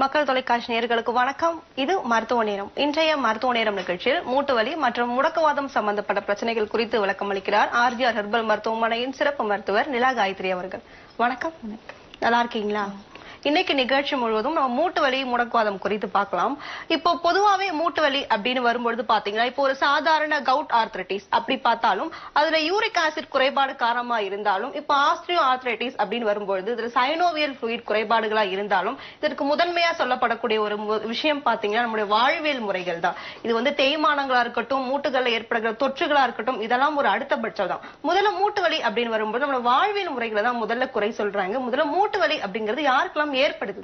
மக்கள் தொலைக்காட்சி நேர்களுக்கு வணக்கம். இது மருத்துவ நேரம். இன்றைய மருத்துவ நேரம் நிகழ்ச்சியில் மூட்டு வலி மற்றும் முடக்கவாதம் சம்பந்தப்பட்ட பிரச்சனைகள் குறித்து விளக்கம் அளிக்கிறார் ஆர்ஜிஆர் ஹெர்பல் மருத்துவமனையின் சிறப்பு மருத்துவர் நிலா காயத்ரி அவர்கள். வணக்கம். நல்லா இருக்கீங்களா? இன்னைக்கு நிகழ்ச்சி முழுவதும் நம்ம மூட்டு வலி முடக்குவாதம் குறித்து பார்க்கலாம். இப்போ பொதுவாகவே மூட்டு வலி அப்படின்னு வரும்பொழுது பாத்தீங்கன்னா இப்போ ஒரு சாதாரண கவுட் ஆர்த்ரட்டிஸ் அப்படி பார்த்தாலும் அதுல யூரிக் ஆசிட் குறைபாடு காரணமா இருந்தாலும் இப்போ ஆஸ்ட்ரியோ ஆர்த்ரைட்டிஸ் அப்படின்னு வரும்பொழுது இதுல சைனோவியல் fluid குறைபாடுகளா இருந்தாலும் இதற்கு முதன்மையா சொல்லப்படக்கூடிய ஒரு மு- விஷயம் பாத்தீங்கன்னா நம்முடைய வாழ்வியல் முறைகள் தான். இது வந்து தேய்மானங்களா இருக்கட்டும் மூட்டுகள்ல ஏற்படுகிற தொற்றுகளா இருக்கட்டும் இதெல்லாம் ஒரு அடுத்தபட்சம் தான். முதல்ல மூட்டு வலி அப்படின்னு வரும்போது நம்ம வாழ்வியல் முறைகளை தான் முதல்ல குறை சொல்றாங்க. முதல்ல மூட்டு வலி அப்படிங்கிறது யாருக்கெல்லாம் ஏற்படுது.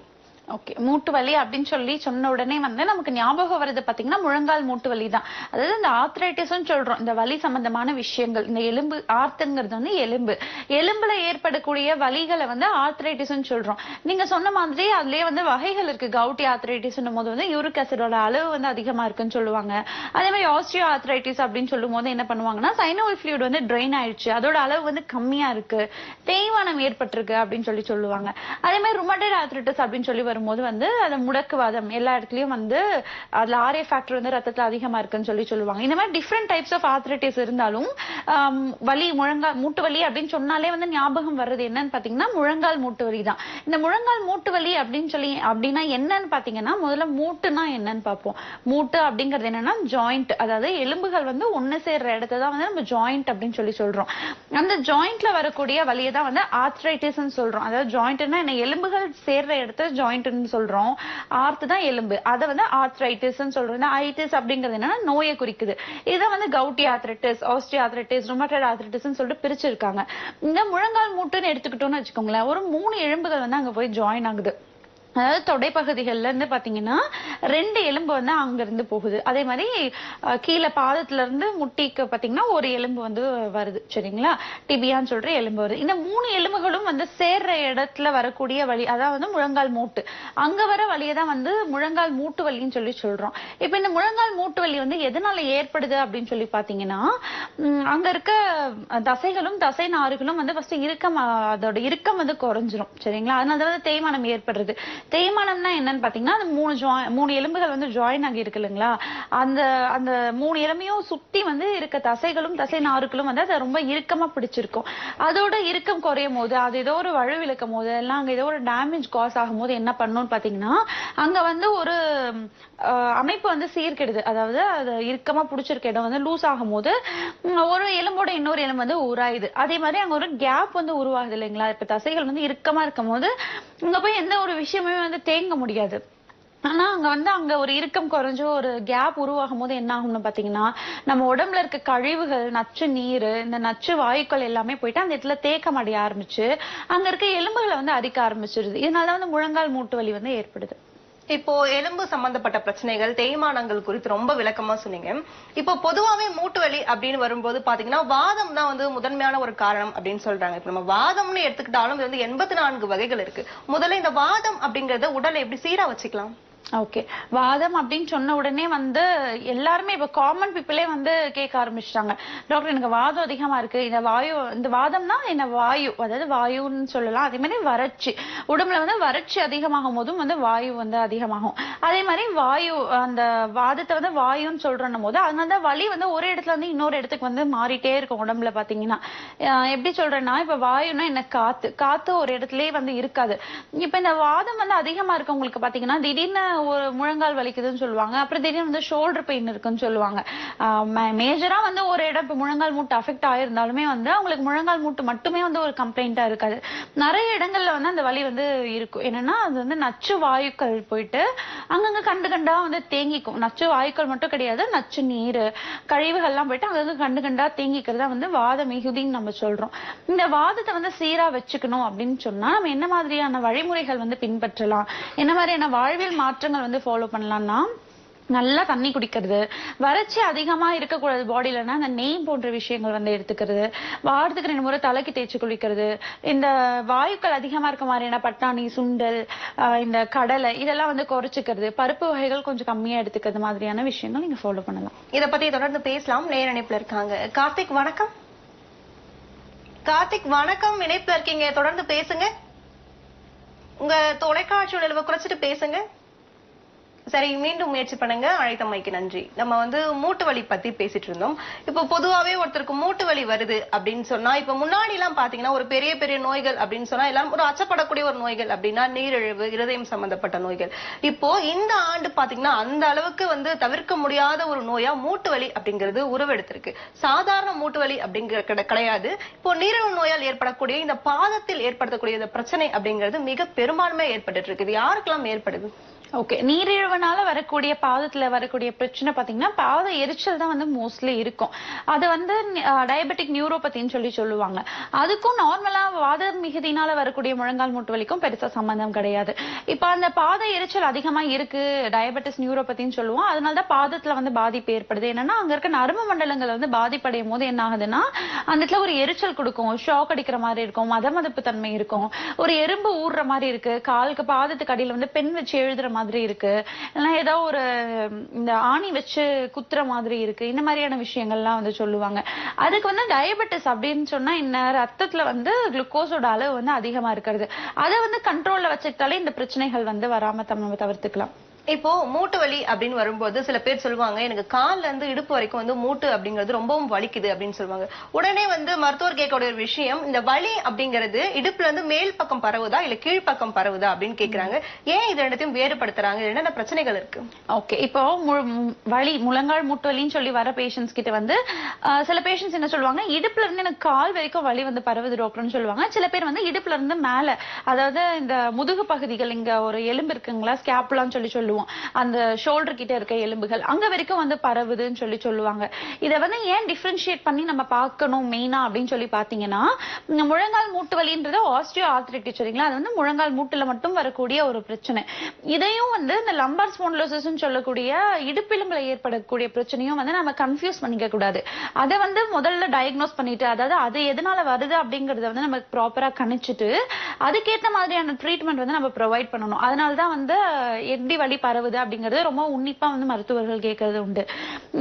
ஓகே மூட்டு வலி அப்படின்னு சொல்லி சொன்ன உடனே வந்து நமக்கு ஞாபகம் வருது பாத்தீங்கன்னா முழங்கால் மூட்டு வலி தான் அதாவது இந்த ஆர்த்ரைட்டிஸ்னு சொல்றோம். இந்த வலி சம்பந்தமான விஷயங்கள் இந்த எலும்பு ஆர்த்துங்கிறது வந்து எலும்பு. எலும்புல ஏற்படக்கூடிய வலிகளை வந்து ஆர்த்ரைட்டிஸ்னு சொல்றோம். நீங்க சொன்ன மாதிரி அதுலயே வந்து வகைகள் இருக்கு. கவுட்டி ஆர்த்ரைட்டிஸ்னும் போது வந்து யூரிக் ஆசிடோட அளவு வந்து அதிகமா இருக்குன்னு சொல்லுவாங்க. அதே மாதிரி ஆஸ்ட்ரியோ ஆர்த்ரைட்டிஸ் அப்படின்னு சொல்லும் போது என்ன பண்ணுவாங்கன்னா சைனோல் ஃபிளூட் வந்து ட்ரெயின் ஆயிடுச்சு. அதோட அளவு வந்து கம்மியா இருக்கு. தேய்மானம் ஏற்பட்டிருக்கு அப்படின்னு சொல்லி சொல்லுவாங்க. அதே மாதிரி ருமட்டட் ஆத்ரைட்டிஸ் அப்படின்னு சொல்லி வரும்போது வந்து அந்த முடக்குவாதம் எல்லா இடத்துலயும் வந்து அதுல ஆர்ஏ ஃபேக்டர் வந்து ரத்தத்துல அதிகமா இருக்குன்னு சொல்லி சொல்லுவாங்க. இந்த மாதிரி டிஃப்ரெண்ட் டைப்ஸ் ஆஃப் ஆர்த்ரைட்டிஸ் இருந்தாலும் வலி முழங்கால் மூட்டு வலி அப்படின்னு சொன்னாலே வந்து ஞாபகம் வர்றது என்னன்னு பாத்தீங்கன்னா முழங்கால் மூட்டு வலி தான். இந்த முழங்கால் மூட்டு வலி அப்படின்னு சொல்லி அப்படின்னா என்னன்னு பாத்தீங்கன்னா முதல்ல மூட்டுனா என்னன்னு பார்ப்போம் மூட்டு அப்படிங்கிறது என்னன்னா ஜாயிண்ட் அதாவது எலும்புகள் வந்து ஒண்ணு சேர்ற இடத்தை தான் வந்து நம்ம ஜாயிண்ட் அப்படின்னு சொல்லி சொல்றோம். அந்த ஜாயிண்ட்ல வரக்கூடிய வலியை தான் வந்து ஆர்த்ரைட்டிஸ்னு சொல்றோம். அதாவது ஜாயிண்ட்னா என்ன? எலும்புகள் சேர்ற இடத்த ஜாயிண்ட் ஆர்த்ரைட்டுன்னு சொல்றோம். ஆர்த்து தான் எலும்பு. அதை வந்து ஆர்த்ரைட்டிஸ்னு சொல்றோம். இந்த ஐட்டிஸ் அப்படிங்கிறது என்னன்னா நோயை குறிக்குது. இதை வந்து gouty arthritis osteoarthritis rheumatoid ஆர்த்ரைட்டிஸ்னு சொல்லிட்டு பிரிச்சிருக்காங்க. இந்த முழங்கால் மூட்டுன்னு எடுத்துக்கிட்டோம்னு வச்சுக்கோங்களேன் ஒரு மூணு எலும்புகள் வந்து அங்க போய் ஜாயின் ஆகுது. அதாவது தொடைப்பகுதிகள்ல இருந்து பாத்தீங்கன்னா ரெண்டு எலும்பு வந்து அங்க இருந்து போகுது. அதே மாதிரி கீழே பாதத்துல இருந்து முட்டிக்கு பாத்தீங்கன்னா ஒரு எலும்பு வந்து வருது. சரிங்களா? டிபியான்னு சொல்ற எலும்பு வருது. இந்த மூணு எலும்புகளும் வந்து சேர்ற இடத்துல வரக்கூடிய வழி அதாவது வந்து முழங்கால் மூட்டு. அங்க வர வழியை தான் வந்து முழங்கால் மூட்டு வலின்னு சொல்லி சொல்றோம். இப்ப இந்த முழங்கால் மூட்டு வலி வந்து எதனால ஏற்படுது அப்படின்னு சொல்லி பாத்தீங்கன்னா அங்க இருக்க தசைகளும் தசை நாறுகளும் வந்து ஃபர்ஸ்ட் இறுக்கம் அதோட இறுக்கம் வந்து குறைஞ்சிரும். சரிங்களா? அதனால தான் வந்து தேய்மானம் ஏற்படுறது. தேய்மானம்னா என்னன்னு பாத்தீங்கன்னா அந்த மூணு ஜாய் மூணு எலும்புகள் வந்து ஜாயின் ஆகி இருக்கு இல்லைங்களா? அந்த அந்த மூணு எலும்பையும் சுத்தி வந்து இருக்க தசைகளும் தசை நாறுகளும் வந்து அதை ரொம்ப இறுக்கமா பிடிச்சிருக்கும். அதோட இறுக்கம் குறையும் போது அது ஏதோ ஒரு வழுவிழுக்கும் போது எல்லாம் அங்க ஏதோ ஒரு டேமேஜ் காஸ் ஆகும் போது என்ன பண்ணும்னு பாத்தீங்கன்னா அங்க வந்து ஒரு அமைப்பு வந்து சீர்கெடுது. அதாவது அது இறுக்கமா பிடிச்சிருக்க இடம் வந்து லூஸ் ஆகும் போது ஒரு எலும்போட இன்னொரு எலும்பு வந்து உராயுது. அதே மாதிரி அங்க ஒரு கேப் வந்து உருவாகுது இல்லைங்களா? இப்ப தசைகள் வந்து இறுக்கமா இருக்கும் போது இங்க போய் எந்த ஒரு விஷயம் வந்து தேங்க முடியாது. ஆனா அங்க வந்து அங்க ஒரு இறுக்கம் குறைஞ்சு ஒரு கேப் உருவாகும் போது என்ன ஆகும்னு பாத்தீங்கன்னா நம்ம உடம்புல இருக்க கழிவுகள் நச்சு நீர் இந்த நச்சு வாயுக்கள் எல்லாமே போயிட்டு அந்த இடத்துல தேக்கம் அடைய ஆரம்பிச்சு அங்க இருக்க எலும்புகளை வந்து அரிக்க ஆரம்பிச்சிருது. இதனால வந்து முழங்கால் மூட்டு வலி வந்து ஏற்படுது. இப்போ எலும்பு சம்பந்தப்பட்ட பிரச்சனைகள் தேய்மானங்கள் குறித்து ரொம்ப விளக்கமா சொன்னீங்க. இப்போ பொதுவாவே மூட்டு வலி அப்படின்னு வரும்போது பாத்தீங்கன்னா வாதம் தான் வந்து முதன்மையான ஒரு காரணம் அப்படின்னு சொல்றாங்க. இப்ப நம்ம வாதம்னு எடுத்துக்கிட்டாலும் இது வந்து எண்பத்தி நான்கு வகைகள் இருக்கு. முதல்ல இந்த வாதம் அப்படிங்கறத உடலை எப்படி சீரா வச்சுக்கலாம்? ஓகே வாதம் அப்படின்னு சொன்ன உடனே வந்து எல்லாருமே இப்ப காமன் பீப்புளே வந்து கேட்க ஆரம்பிச்சிட்டாங்க. டாக்டர் எனக்கு வாதம் அதிகமா இருக்கு. இந்த வாயு இந்த வாதம்னா என்ன? வாயு. அதாவது வாயுன்னு சொல்லலாம். அதே மாதிரி வறட்சி. உடம்புல வந்து வறட்சி அதிகமாகும் போதும் வந்து வாயு வந்து அதிகமாகும். அதே மாதிரி வாயு அந்த வாதத்தை வந்து வாயுன்னு சொல்றோம் போது அதனால தான் வலி வந்து ஒரு இடத்துல வந்து இன்னொரு இடத்துக்கு வந்து மாறிட்டே இருக்கும் உடம்புல பாத்தீங்கன்னா. எப்படி சொல்றேன்னா இப்ப வாயுன்னா என்ன? காத்து. காத்து ஒரு இடத்துலயே வந்து இருக்காது. இப்ப இந்த வாதம் வந்து அதிகமா இருக்கவங்களுக்கு பாத்தீங்கன்னா திடீர்னு ஒரு முழங்கால் வலிக்குதுன்னு சொல்லுவாங்க. அப்புறம் திடீர்னு வந்து ஷோல்டர் பெயின் இருக்குன்னு சொல்லுவாங்க. மேஜரா வந்து ஒரு இடம் இப்ப முழங்கால் மூட்டு அஃபெக்ட் ஆயிருந்தாலுமே வந்து அவங்களுக்கு முழங்கால் மூட்டு மட்டுமே வந்து ஒரு கம்ப்ளைண்டா இருக்காது. நிறைய இடங்கள்ல வந்து அந்த வலி வந்து இருக்கும். என்னன்னா அது வந்து நச்சு வாயுக்கள் போயிட்டு அங்கங்க கண்டு கண்டா வந்து தேங்கிக்கும். நச்சு வாயுக்கள் மட்டும் கிடையாது நச்சு நீர் கழிவுகள்லாம் போயிட்டு அங்கங்க கண்டு கண்டா தேங்கிக்கிறதா வந்து வாத மிகுதின்னு நம்ம சொல்றோம். இந்த வாதத்தை வந்து சீரா வச்சுக்கணும் அப்படின்னு சொன்னா நம்ம என்ன மாதிரியான வழிமுறைகள் வந்து பின்பற்றலாம்? என்ன மாதிரியான வாழ்வியல் மாற்றங்கள் வந்து ஃபாலோ பண்ணலாம்னா நல்லா தண்ணி குடிக்கிறது வறட்சி அதிகமா இருக்கக்கூடாது பாடியிலனா அந்த நெய் போன்ற விஷயங்கள் வந்து எடுத்துக்கிறது வாரத்துக்கு ரெண்டு முறை தலைக்கு தேய்ச்சி குளிக்கிறது இந்த வாயுக்கள் அதிகமா இருக்க மாதிரியான பட்டாணி சுண்டல் இந்த கடலை இதெல்லாம் வந்து குறைச்சிக்கிறது. பருப்பு வகைகள் கொஞ்சம் கம்மியா எடுத்துக்கிறது மாதிரியான விஷயங்கள் நீங்க ஃபாலோ பண்ணலாம். இதை பத்தி தொடர்ந்து பேசலாம். நேர் இணைப்புல இருக்காங்க. கார்த்திக் வணக்கம். கார்த்திக் வணக்கம். இணைப்புல இருக்கீங்க. தொடர்ந்து பேசுங்க. உங்க தொலைக்காட்சி நிலவை குறைச்சிட்டு பேசுங்க. சரி மீண்டும் முயற்சி பண்ணுங்க. அழைத்தமைக்கு நன்றி. நம்ம வந்து மூட்டு வலி பத்தி பேசிட்டு இருந்தோம். இப்போ பொதுவாவே ஒருத்தருக்கு மூட்டு வலி வருது அப்படின்னு சொன்னா இப்ப முன்னாடி எல்லாம் பாத்தீங்கன்னா ஒரு பெரிய பெரிய நோய்கள் அப்படின்னு சொன்னா எல்லாரும் ஒரு அச்சப்படக்கூடிய ஒரு நோய்கள் அப்படின்னா நீரிழிவு இருதயம் சம்பந்தப்பட்ட நோய்கள். இப்போ இந்த ஆண்டு பாத்தீங்கன்னா அந்த அளவுக்கு வந்து தவிர்க்க முடியாத ஒரு நோயா மூட்டு வலி அப்படிங்கிறது உருவெடுத்திருக்கு. சாதாரண மூட்டு வலி அப்படிங்கிற கிடை- கிடையாது. இப்போ நீரிழிவு நோயால் ஏற்படக்கூடிய இந்த பாதத்தில் ஏற்படுத்தக்கூடிய இந்த பிரச்சனை அப்படிங்கிறது மிக பெரும்பான்மையா ஏற்பட்டு இருக்கு. இது யாருக்கெல்லாம் ஏற்படுது? ஓகே நீரிழிவுனால வரக்கூடிய பாதத்துல வரக்கூடிய பிரச்சனை பாத்தீங்கன்னா பாத எரிச்சல் தான் வந்து மோஸ்ட்லி இருக்கும். அது வந்து டயபெட்டிக் நியூரோபத்தின்னு சொல்லி சொல்லுவாங்க. அதுக்கும் நார்மலா வாத மிகுதினால வரக்கூடிய முழங்கால் மூட்டு வலிக்கும் பெருசா சம்பந்தம் கிடையாது. இப்ப அந்த பாத எரிச்சல் அதிகமா இருக்கு டயபெட்டிஸ் நியூரோபத்தின்னு சொல்லுவோம். அதனாலதான் பாதத்துல வந்து பாதிப்பு ஏற்படுது. என்னன்னா அங்க இருக்க நரம்பு மண்டலங்கள் வந்து பாதிப்படையும் போது என்ன ஆகுதுன்னா அந்த இடத்துல ஒரு எரிச்சல் கொடுக்கும். ஷாக் அடிக்கிற மாதிரி இருக்கும் மதமதப்பு தன்மை இருக்கும். ஒரு எறும்பு ஊடுற மாதிரி இருக்கு. காலுக்கு பாதத்துக்கு அடியில வந்து பெண் வச்சு எழுதுற மாதிரி இருக்கு. இல்லைன்னா ஏதோ ஒரு இந்த ஆணி வச்சு குத்துற மாதிரி இருக்கு. இந்த மாதிரியான விஷயங்கள்லாம் வந்து சொல்லுவாங்க. அதுக்கு வந்து டயபெட்டிஸ் அப்படின்னு சொன்னா என்ன? ரத்தத்துல வந்து குளுக்கோஸோட அளவு வந்து அதிகமா இருக்கிறது. அதை வந்து கண்ட்ரோல்ல வச்சுக்கிட்டாலே இந்த பிரச்சனைகள் வந்து வராம தம் நம்ம தவிர்த்துக்கலாம். இப்போ மூட்டு வலி அப்படின்னு வரும்போது சில பேர் சொல்லுவாங்க எனக்கு கால்ல இருந்து இடுப்பு வரைக்கும் வந்து மூட்டு அப்படிங்கிறது ரொம்பவும் வலிக்குது அப்படின்னு சொல்லுவாங்க. உடனே வந்து மருத்துவர் கேட்கக்கூடிய ஒரு விஷயம் இந்த வலி அப்படிங்கிறது இடுப்புல இருந்து மேல் பக்கம் பரவுதா இல்ல கீழ்ப்பக்கம் பரவுதா அப்படின்னு கேக்குறாங்க. ஏன் இது ரெண்டத்தையும் வேறுபடுத்துறாங்க? என்னென்ன பிரச்சனைகள் இருக்கு? ஓகே இப்போ மு- வலி முழங்கால் மூட்டு வலின்னு சொல்லி வர பேஷண்ட்ஸ் கிட்ட வந்து சில பேஷண்ட்ஸ் என்ன சொல்லுவாங்க இடுப்புல இருந்து எனக்கு கால் வரைக்கும் வலி வந்து பரவுது டாக்டர்னு சொல்லுவாங்க. சில பேர் வந்து இடுப்புல இருந்து மேல அதாவது இந்த முதுகு பகுதிகள் இங்க ஒரு எலும்பு இருக்குங்களா ஸ்கேப்லான்னு சொல்லி சொல்லுவோம். அந்த ஷோல்டர் கிட்ட இருக்க எலும்புகள் அங்க வரைக்கும் வந்து பரவுதுன்னு சொல்லி சொல்லுவாங்க. இதை வந்து ஏன் டிஃபரன்ஷியேட் பண்ணி நம்ம பார்க்கணும் மெயினா அப்படின்னு சொல்லி பாத்தீங்கன்னா முழங்கால் மூட்டு வலின்றது ஆஸ்ட்ரியோ ஆர்த்திரிட்டிஸ் சரிங்களா? அது வந்து முழங்கால் மூட்டுல மட்டும் வரக்கூடிய ஒரு பிரச்சனை. இதையும் வந்து இந்த லம்பார் ஸ்போன்லோசிஸ் சொல்லக்கூடிய இடுப்பெலும்புல ஏற்படக்கூடிய பிரச்சனையும் வந்து நம்ம கன்ஃபியூஸ் பண்ணிக்க கூடாது. அதை வந்து முதல்ல டயக்னோஸ் பண்ணிட்டு அதாவது அது எதனால வருது அப்படிங்கறத வந்து நம்ம ப்ராப்பரா கணிச்சுட்டு அதுக்கேற்ற மாதிரியான ட்ரீட்மெண்ட் வந்து நம்ம ப்ரொவைட் பண்ணணும். அதனால தான் வந்து எப்படி வழி எப்படி பரவுது அப்படிங்கறது ரொம்ப உன்னிப்பா வந்து மருத்துவர்கள் கேட்கறது உண்டு.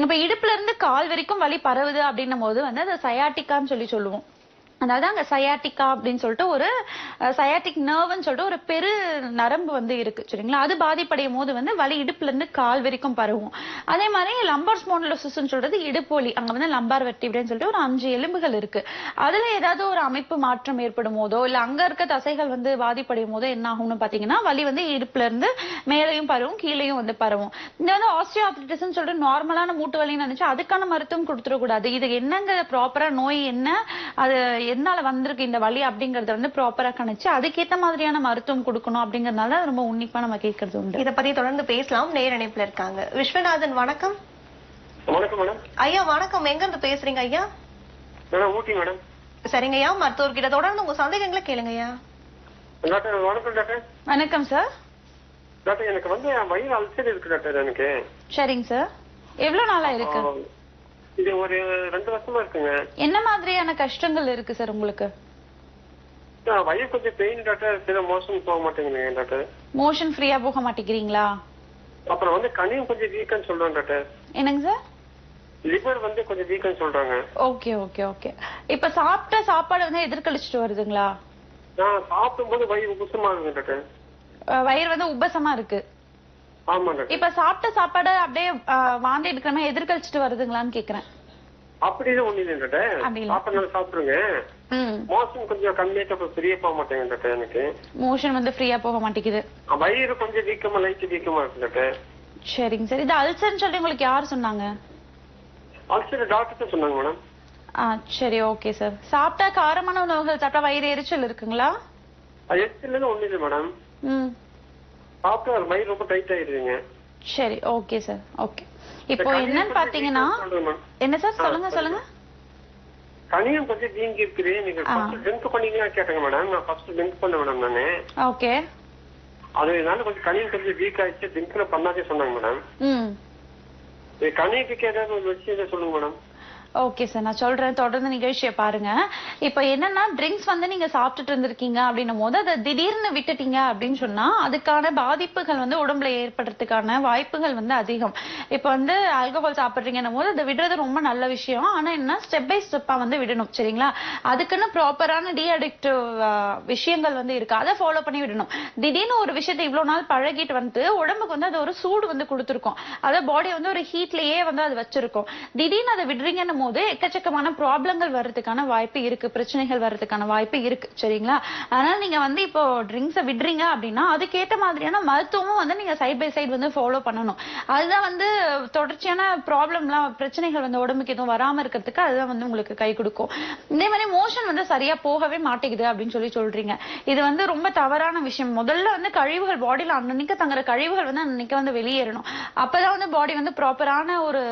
இப்ப இடுப்புல இருந்து கால் வரைக்கும் வலி பரவுது அப்படின்னும் போது வந்து அதை சயாட்டிக்கான்னு சொல்லி சொல்லுவோம். அதாவது அங்க சயாட்டிக்கா அப்படின்னு சொல்லிட்டு ஒரு சயாட்டிக் நர்வ்னு சொல்லிட்டு ஒரு பெரு நரம்பு வந்து இருக்கு சரிங்களா? அது பாதிப்படையும் போது வந்து வலி இடுப்புல இருந்து கால் வரைக்கும் பரவும். அதே மாதிரி லம்பார் ஸ்பான்லோசிஸ்னு சொல்றது இடுப்பு வலி அங்க வந்து லம்பார் அப்படின்னு சொல்லிட்டு ஒரு அஞ்சு எலும்புகள் இருக்கு. அதுல ஏதாவது ஒரு அமைப்பு மாற்றம் ஏற்படும் போதோ இல்ல அங்க இருக்க தசைகள் வந்து பாதிப்படையும் போதோ என்ன ஆகும்னு பாத்தீங்கன்னா வலி வந்து இடுப்புல இருந்து மேலையும் பரவும் கீழையும் வந்து பரவும். இந்த வந்து ஆஸ்டியோஆர்த்ரைட்டிஸ் சொல்லிட்டு நார்மலான மூட்டு வலின்னு நினைச்சு அதுக்கான மருத்துவம் கொடுத்துடக்கூடாது. இது என்னங்க ப்ராப்பரா நோய் என்ன? அது எதனால வந்திருக்கு இந்த வலி அப்படிங்கறத வந்து ப்ராப்பரா கணிச்சு அதுக்கேத்த மாதிரியான மருத்துவம் கொடுக்கணும் அப்படிங்கறதுனால ரொம்ப உன்னிப்பா நம்ம கேட்கறது உண்டு. இத பத்தி தொடர்ந்து பேசலாம். நேர் இணைப்புல இருக்காங்க. விஸ்வநாதன் வணக்கம். வணக்கம் மேடம் ஐயா வணக்கம். எங்க இருந்து பேசுறீங்க ஐயா? ஊட்டி மேடம் சரிங்க ஐயா. மருத்துவர்கிட்ட தொடர்ந்து உங்க சந்தேகங்களை கேளுங்க ஐயா. டாக்டர் வணக்கம் டாக்டர். வணக்கம் சார் டாக்டர் எனக்கு வந்து வயிறு அல்சர் இருக்கு டாக்டர் எனக்கு. சரிங்க சார் எவ்வளவு நாளா இருக்கு? இது ஒரு ரெண்டு வருஷமா இருக்குங்க. என்ன மாதிரியான கஷ்டங்கள் இருக்கு சார் உங்களுக்கு? ஆ, வயிறு கொஞ்சம் பெயின் டாக்டர் சில மோஷன் போக மாட்டேங்குது டாக்டர் மோஷன் ஃப்ரீயா போக மாட்டேங்கிறீங்களா? அப்புறம் வந்து கனியும் கொஞ்சம் வீக்கன்னு சொல்றாங்க டாக்டர் என்னங்க சார்? லிவர் வந்து கொஞ்சம் வீக்கன்னு சொல்றாங்க. ஓகே ஓகே ஓகே இப்ப சாப்பிட்ட சாப்பாடு வந்து எதிர்கழிச்சிட்டு வருதுங்களா? நான் சாப்பிடும்போது வயிறு உபசமா இருக்குங்க டாக்டர் வயிறு வந்து உபசமா இருக்கு. ஆமா டாக்டர். இப்ப சாப்பிட்ட சாப்பாடு அப்படியே வாந்தி எடுக்கிற மாதிரி எதிர்கழிச்சிட்டு வருதுங்களான்னு கேக்குறேன். அப்படிதான் ஒண்ணு இல்லை டாக்டர். அப்படி இல்ல. சாப்பிடனால சாப்பிடுங்க மோஷன் கொஞ்சம் கம்மியாட்டு அப்புறம் பெரிய போக மாட்டேங்குது எனக்கு. மோஷன் வந்து ஃப்ரீயா போக மாட்டேங்குது. வயிறு கொஞ்சம் வீக்கமா லைட் வீக்கமா சரிங்க சார். இது அல்சர்னு சொல்லி உங்களுக்கு யார் சொன்னாங்க? அல்சர் டாக்டர் சொன்னாங்க மேடம். ஆ சரி ஓகே சார். சாப்பிட்டா காரமான உணவுகள் சாப்பிட்டா வயிறு எரிச்சல் இருக்குங்களா? அது எச்சில் ஒண்ணு இல்லை மேடம். ம். சாப்பிட்டு அது வயிறு ரொம்ப டைட் ஆயிடுதுங்க சரி ஓகே சார் ஓகே இப்போ என்னன்னு பாத்தீங்கன்னா என்ன சார் சொல்லுங்க சொல்லுங்க. கனியும் கொஞ்சம் வீங்கி இருக்குது நீங்க. ஃபர்ஸ்ட் ட்ரிங்க் பண்ணீங்களா கேட்டேங்க மேடம் நான் ஃபர்ஸ்ட் ட்ரிங்க் பண்ண மேடம் நானு. ஓகே அதனால கொஞ்சம் கனியும் கொஞ்சம் வீக் ஆயிடுச்சு. ட்ரிங்க்ல பண்ணாதே சொன்னாங்க மேடம் கனிக்கு ஏதாவது ஒரு விஷயம் சொல்லுங்க மேடம் ஓகே சார் நான் சொல்றேன். தொடர்ந்து நிகழ்ச்சியை பாருங்க. இப்போ என்னன்னா ட்ரிங்க்ஸ் வந்து நீங்க சாப்பிட்டுட்டு இருந்திருக்கீங்க அப்படின்னும் போது அதை திடீர்னு விட்டுட்டீங்க அப்படின்னு சொன்னா அதுக்கான பாதிப்புகள் வந்து உடம்புல ஏற்படுறதுக்கான வாய்ப்புகள் வந்து அதிகம். இப்போ வந்து ஆல்கஹால் சாப்பிட்றீங்கன்னும் போது அதை விடுறது ரொம்ப நல்ல விஷயம். ஆனா என்ன ஸ்டெப் பை ஸ்டெப்பா வந்து விடணும் சரிங்களா? அதுக்குன்னு ப்ராப்பரான டி அடிக்டிவ் விஷயங்கள் வந்து இருக்கு. அதை ஃபாலோ பண்ணி விடணும். திடீர்னு ஒரு விஷயத்தை இவ்வளவு நாள் பழகிட்டு வந்து உடம்புக்கு வந்து அது ஒரு சூடு வந்து கொடுத்துருக்கும். அதை பாடி வந்து ஒரு ஹீட்லயே வந்து அது வச்சிருக்கும். திடீர்னு அதை விடுறீங்கன்னும் போது எக்கச்சக்கமான ப்ராப்ளங்கள் வர்றதுக்கான வாய்ப்பு இருக்கு பிரச்சனைகள் வர்றதுக்கான வாய்ப்பு இருக்கு சரிங்களா? அதனால நீங்க வந்து இப்போ ட்ரிங்க்ஸை விடுறீங்க அப்படின்னா அதுக்கேத்த மாதிரியான மருத்துவமும் வந்து நீங்க சைட் பை சைடு வந்து ஃபாலோ பண்ணணும். அதுதான் வந்து தொடர்ச்சியான ப்ராப்ளம்லாம் பிரச்சனைகள் வந்து உடம்புக்கு எதுவும் வராம இருக்கிறதுக்கு அதுதான் வந்து உங்களுக்கு கை கொடுக்கும். இதே மாதிரி மோஷன் வந்து சரியா போகவே மாட்டேங்குது அப்படின்னு சொல்லி சொல்றீங்க. இது வந்து ரொம்ப தவறான விஷயம். முதல்ல வந்து கழிவுகள் பாடியில் அன்னன்னைக்கு தங்குற கழிவுகள் வந்து அன்னைக்கு வந்து வெளியேறணும். அப்பதான் வந்து பாடி வந்து ப்ராப்பரான ஒரு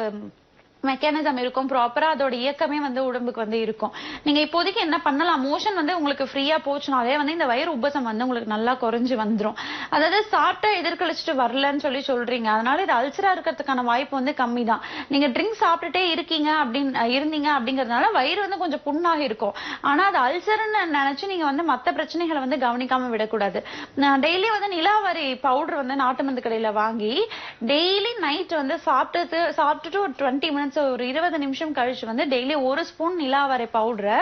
மெக்கானிசம் இருக்கும். ப்ராப்பரா அதோட இயக்கமே வந்து உடம்புக்கு வந்து இருக்கும். நீங்க இப்போதைக்கு என்ன பண்ணலாம்? மோஷன் வந்து உங்களுக்கு ஃப்ரீயா போச்சுனாலே வந்து இந்த வயிறு உபசம் வந்து உங்களுக்கு நல்லா குறைஞ்சு வந்துடும் அதாவது சாப்பிட்டா எதிர்கழிச்சிட்டு வரலன்னு சொல்லி சொல்றீங்க. அதனால இது அல்சரா இருக்கிறதுக்கான வாய்ப்பு வந்து கம்மி தான் நீங்க ட்ரிங்க் சாப்பிட்டுட்டே இருக்கீங்க அப்படின்னு இருந்தீங்க அப்படிங்கறதுனால வயிறு வந்து கொஞ்சம் புண்ணாக இருக்கும். ஆனா அது அல்சர்னு நினைச்சு நீங்க வந்து மத்த பிரச்சனைகளை வந்து கவனிக்காம விடக்கூடாது. டெய்லி வந்து நிலாவரி பவுடர் வந்து நாட்டு மருந்து கடையில வாங்கி டெய்லி நைட் வந்து சாப்பிட்டது சாப்பிட்டுட்டு ஒரு டுவெண்ட்டி மினிட்ஸ் ஸோ ஒரு இருபது நிமிஷம் கழிச்சு வந்து டெய்லி ஒரு ஸ்பூன் நிலாவரை பவுடரை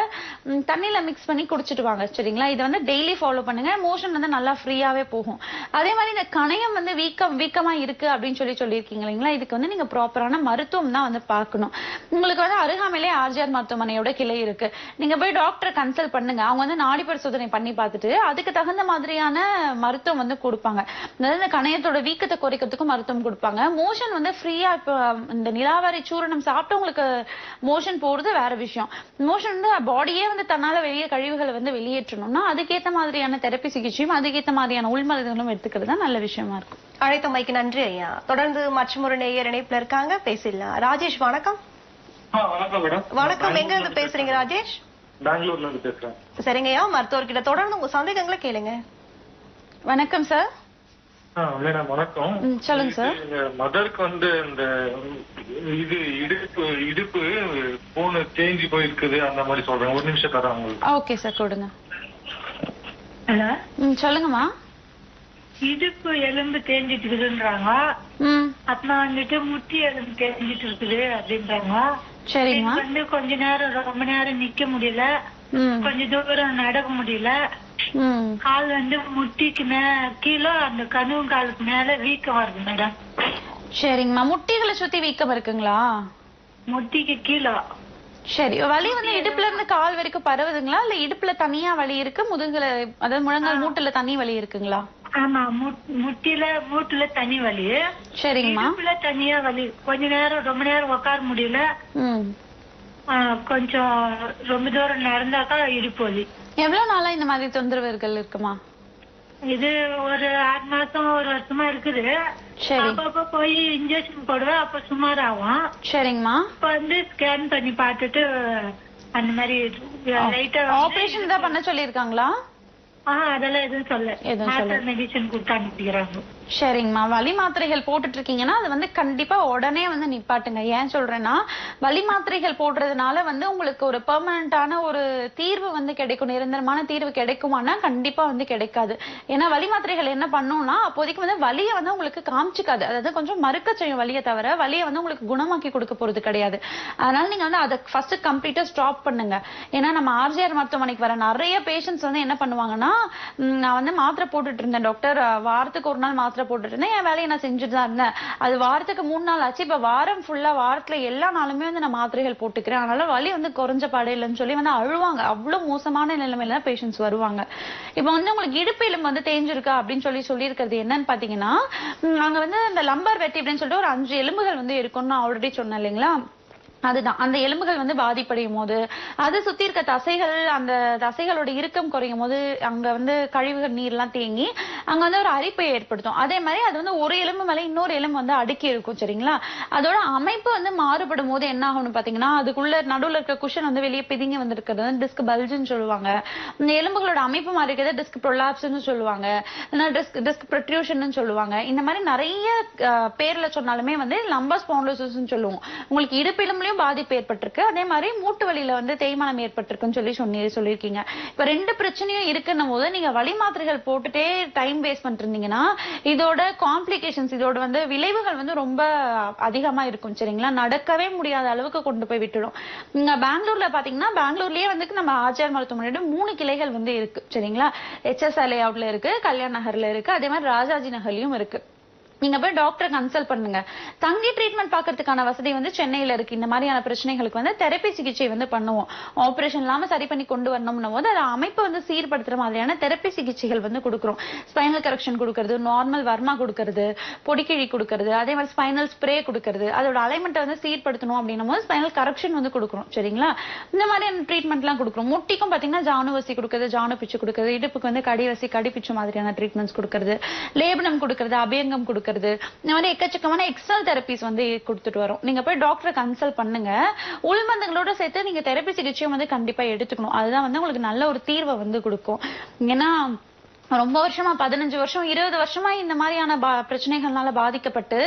தண்ணியில மிக்ஸ் பண்ணி குடிச்சிட்டு வாங்க சரிங்களா? இதை வந்து டெய்லி ஃபாலோ பண்ணுங்க. மோஷன் வந்து நல்லா ஃப்ரீயாவே போகும். அதே மாதிரி இந்த கணையம் வந்து வீக்கம் வீக்கமா இருக்கு அப்படின்னு சொல்லி சொல்லியிருக்கீங்க இல்லைங்களா? இதுக்கு வந்து நீங்க ப்ராப்பரான மருத்துவம் தான் வந்து பார்க்கணும். உங்களுக்கு வந்து அருகாமையிலே ஆர்ஜிஆர் மருத்துவமனையோட கிளை இருக்கு. நீங்க போய் டாக்டரை கன்சல்ட் பண்ணுங்க. அவங்க வந்து நாடி பரிசோதனை பண்ணி பார்த்துட்டு அதுக்கு தகுந்த மாதிரியான மருத்துவம் வந்து கொடுப்பாங்க. அதாவது இந்த கணையத்தோட வீக்கத்தை குறைக்கிறதுக்கும் மருத்துவம் கொடுப்பாங்க. மோஷன் வந்து ஃப்ரீயா இப்போ இந்த நிலாவாரி சூரணம் சாப்பிட்டு உங்களுக்கு மோஷன் போறது வேற விஷயம். மோஷன் வந்து பாடியே வந்து தன்னால வெளியே கழிவுகளை வந்து வெளியேற்றணும்னா அதுக்கேத்த மாதிரியான தெரப்பி சிகிச்சையும் அதுக்கேத்த மாதிரியான உள்மருந்துகளும் எடுத்துக்கிறது தான் நல்ல விஷயமா இருக்கும். அழைத்தமைக்கு நன்றி ஐயா. தொடர்ந்து மற்றொரு நேயர் இணைப்புல இருக்காங்க. பேசிடலாம். ராஜேஷ் வணக்கம். ஆ, வணக்கம் மேடம். வணக்கம். எங்க இருந்து பேசுறீங்க ராஜேஷ்? பெங்களூர்ல இருந்து பேசுறேன். சரிங்கய்யா மருத்துவர்கிட்ட தொடர்ந்து உங்க சந்தேகங்களை கேளுங்க. வணக்கம் சார் மேடம் வணக்கம். சொல்லுங்க சார். மதருக்கு வந்து இந்த இது இடுப்பு இடுப்பு போன் தேஞ்சு போயிருக்குது அந்த மாதிரி சொல்றேன். ஒரு நிமிஷம் தரேன் உங்களுக்கு. ஓகே சார் கொடுங்க. ஹலோ? ம் சொல்லுங்கம்மா. இடுப்பு எலும்பு தேஞ்சிட்டு இருக்குதுன்றாங்க ம். அப்புறம் வந்துட்டு முட்டி எலும்பு தேஞ்சிட்டு இருக்குது அப்படின்றாங்க வந்து கொஞ்ச நேரம் ரொம்ப நேரம் நிக்க முடியல. ம். கொஞ்ச தூரம் நடக்க முடியல. கால் வந்து முட்டிக்கு மே கீழே அந்த கணுவும் காலுக்கு மேல வீக்கம் வருது மேடம். சரிங்கம்மா. முட்டிகளை சுத்தி வீக்கம் இருக்குங்களா? முட்டிக்கு கீழே. சரி. வலி வந்து இடுப்புல இருந்து கால் வரைக்கும் பரவுதுங்களா? இல்ல இடுப்புல தனியா வலி இருக்கு? முதுகுல அதாவது முழங்கால் மூட்டுல தனி வலி இருக்குங்களா? ஆமா. முட்- முட்டில மூட்டுல தனி வலி. சரிங்கம்மா. இடுப்புல தனியா வலி. கொஞ்ச நேரம் ரொம்ப நேரம் உட்கார முடியல. கொஞ்சம் ரொம்ப தூரம் நடந்தாக்கா இடுப்பு வலி. எவ்வளவு நாளா இந்த மாதிரி தொந்தரவுகள் இருக்குமா? இது ஒரு ஆறு மாசம் ஒரு வருஷமா இருக்குது. அப்பப்ப போய் இன்ஜெக்ஷன் போடுவேன் அப்ப சுமார் ஆகும் சரிங்கம்மா. இப்ப வந்து ஸ்கேன் பண்ணி பார்த்துட்டு அந்த மாதிரி லைட்டா ஆபரேஷன் தான் பண்ண சொல்லியிருக்காங்களா? ஆஹ் அதெல்லாம் எதுவும் சொல்ல மெடிசன் கொடுத்து அனுப்பிக்கிறாங்க. சரிங்கம்மா வலி மாத்திரைகள் போட்டுட்டு இருக்கீங்கன்னா அது வந்து கண்டிப்பா உடனே வந்து நிப்பாட்டுங்க. ஏன் சொல்றேன்னா வலி மாத்திரைகள் போடுறதுனால வந்து உங்களுக்கு ஒரு பெர்மனண்டான ஒரு தீர்வு வந்து கிடைக்கும். நிரந்தரமான தீர்வு கிடைக்குமானா கண்டிப்பா வந்து கிடைக்காது. ஏன்னா வலி மாத்திரைகள் என்ன பண்ணும்னா அப்போதைக்கு வந்து வலியை வந்து உங்களுக்கு காமிச்சிக்காது. அதாவது கொஞ்சம் மறுக்க செய்யும் வலியை தவிர வலியை வந்து உங்களுக்கு குணமாக்கி கொடுக்க போறது கிடையாது. அதனால நீங்க வந்து அதை ஃபர்ஸ்ட் கம்ப்ளீட்டா ஸ்டாப் பண்ணுங்க. ஏன்னா நம்ம ஆர்ஜிஆர் மருத்துவமனைக்கு வர நிறைய பேஷண்ட்ஸ் வந்து என்ன பண்ணுவாங்கன்னா நான் வந்து மாத்திரை போட்டுட்டு இருந்தேன் டாக்டர் வாரத்துக்கு ஒரு நாள் மாத்திரை போட்டுட்டு இருந்தேன் என் வேலையை நான் செஞ்சுட்டு தான் இருந்தேன். அது வாரத்துக்கு மூணு நாள் ஆச்சு. இப்ப வாரம் ஃபுல்லா வாரத்துல எல்லா நாளுமே வந்து நான் மாத்திரைகள் போட்டுக்கிறேன். அதனால வலி வந்து குறைஞ்ச பாடு இல்லைன்னு சொல்லி வந்து அழுவாங்க. அவ்வளவு மோசமான நிலைமையில தான் பேஷண்ட்ஸ் வருவாங்க. இப்ப வந்து உங்களுக்கு இடுப்பு எலும்பு வந்து தேஞ்சிருக்கா? அப்படின்னு சொல்லி சொல்லியிருக்கிறது என்னன்னு பாத்தீங்கன்னா அங்க வந்து இந்த லம்பர் வெட்டி அப்படின்னு சொல்லிட்டு ஒரு அஞ்சு எலும்புகள் வந்து இருக்கும்னு நான் ஆல்ரெடி சொன்னேன் இல்லைங்களா? அதுதான். அந்த எலும்புகள் வந்து பாதிப்படையும் போது அது சுத்தி இருக்க தசைகள் அந்த தசைகளோட இறுக்கம் குறையும் போது அங்க வந்து கழிவுகள் நீர்லாம் தேங்கி அங்க வந்து ஒரு அரிப்பை ஏற்படுத்தும். அதே மாதிரி அது வந்து ஒரு எலும்பு மேல இன்னொரு எலும்பு வந்து அடுக்கி இருக்கும் சரிங்களா? அதோட அமைப்பு வந்து மாறுபடும் போது என்ன ஆகும்னு பாத்தீங்கன்னா அதுக்குள்ள நடுவுல இருக்க குஷன் வந்து வெளியே பிதிங்கி வந்திருக்கிறது வந்து டிஸ்க் பல்ஜுன்னு சொல்லுவாங்க. இந்த எலும்புகளோட அமைப்பு மாறி இருக்கிறது டிஸ்க் ப்ரொலாப்ஸ்னு சொல்லுவாங்க. டிஸ்க் டிஸ்க் ப்ரொட்ரியூஷன் சொல்லுவாங்க. இந்த மாதிரி நிறைய பேர்ல சொன்னாலுமே வந்து லம்பர் ஸ்பாண்டோசிஸ் சொல்லுவோம். உங்களுக்கு இடுப்பு எலும்புலயும் பாதிப்பு ஏற்பட்டிருக்கு. அதே மாதிரி மூட்டு வலியில வந்து தேய்மானம் ஏற்பட்டிருக்குன்னு சொல்லி சொன்னி சொல்லியிருக்கீங்க. இப்ப ரெண்டு பிரச்சனையும் இருக்குன்னும் போது நீங்க வலி மாத்திரைகள் போட்டுட்டே டைம் வேஸ்ட் பண்ணிட்டு இருந்தீங்கன்னா இதோட காம்ப்ளிகேஷன்ஸ் இதோட வந்து விளைவுகள் வந்து ரொம்ப அதிகமா இருக்கும் சரிங்களா? நடக்கவே முடியாத அளவுக்கு கொண்டு போய் விட்டுடும். நீங்க பெங்களூர்ல பாத்தீங்கன்னா பெங்களூர்லயே வந்து நம்ம ஆச்சார் மருத்துவமனையோட மூணு கிளைகள் வந்து இருக்கு சரிங்களா? எச்எஸ்எல்ஏ அவுட்ல இருக்கு கல்யாண் நகர்ல இருக்கு அதே மாதிரி ராஜாஜி நகர்லயும் இருக்கு. நீங்க போய் டாக்டரை கன்சல்ட் பண்ணுங்க. தங்கி ட்ரீட்மெண்ட் பாக்குறதுக்கான வசதி வந்து சென்னையில இருக்கு. இந்த மாதிரியான பிரச்சனைகளுக்கு வந்து தெரப்பி சிகிச்சை வந்து பண்ணுவோம். ஆபரேஷன் இல்லாம சரி பண்ணி கொண்டு வரணும்னும் போது அது அமைப்பை வந்து சீர்படுத்துற மாதிரியான தெரப்பி சிகிச்சைகள் வந்து கொடுக்குறோம். ஸ்பைனல் கரெக்ஷன் கொடுக்கறது நார்மல் வர்மா கொடுக்கறது பொடிக்கிழி கொடுக்கறது அதே மாதிரி ஸ்பைனல் ஸ்ப்ரே கொடுக்கறது. அதோட அலைமெண்ட்டை வந்து சீர்படுத்தணும் அப்படின்னும் போது ஸ்பைனல் கரெக்ஷன் வந்து கொடுக்குறோம். சரிங்களா? இந்த மாதிரியான ட்ரீட்மெண்ட்லாம் கொடுக்குறோம். முட்டிக்கும் பாத்தீங்கன்னா ஜானு வசி கொடுக்கறது ஜானு பிச்சு கொடுக்கறது இடுப்புக்கு வந்து கடி வசி கடி பிச்சு மாதிரியான ட்ரீட்மெண்ட்ஸ் கொடுக்கறது. லேபனம் கொடுக்கறது அபியங்கம் கொடுக்கறது. இந்த மாதிரி எக்கச்சக்கமான எக்ஸ்டர்னல் தெரப்பிஸ் வந்து கொடுத்துட்டு வரும். நீங்க போய் டாக்டரை கன்சல்ட் பண்ணுங்க. உள்மருந்துகளோட சேர்த்து நீங்க தெரப்பி சிகிச்சையும் வந்து கண்டிப்பா எடுத்துக்கணும். அதுதான் வந்து உங்களுக்கு நல்ல ஒரு தீர்வை வந்து கொடுக்கும். ஏன்னா ரொம்ப வருஷமா பதினஞ்சு வருஷம் இருபது வருஷமா இந்த மாதிரியான பிரச்சனைகள்னால பாதிக்கப்பட்டு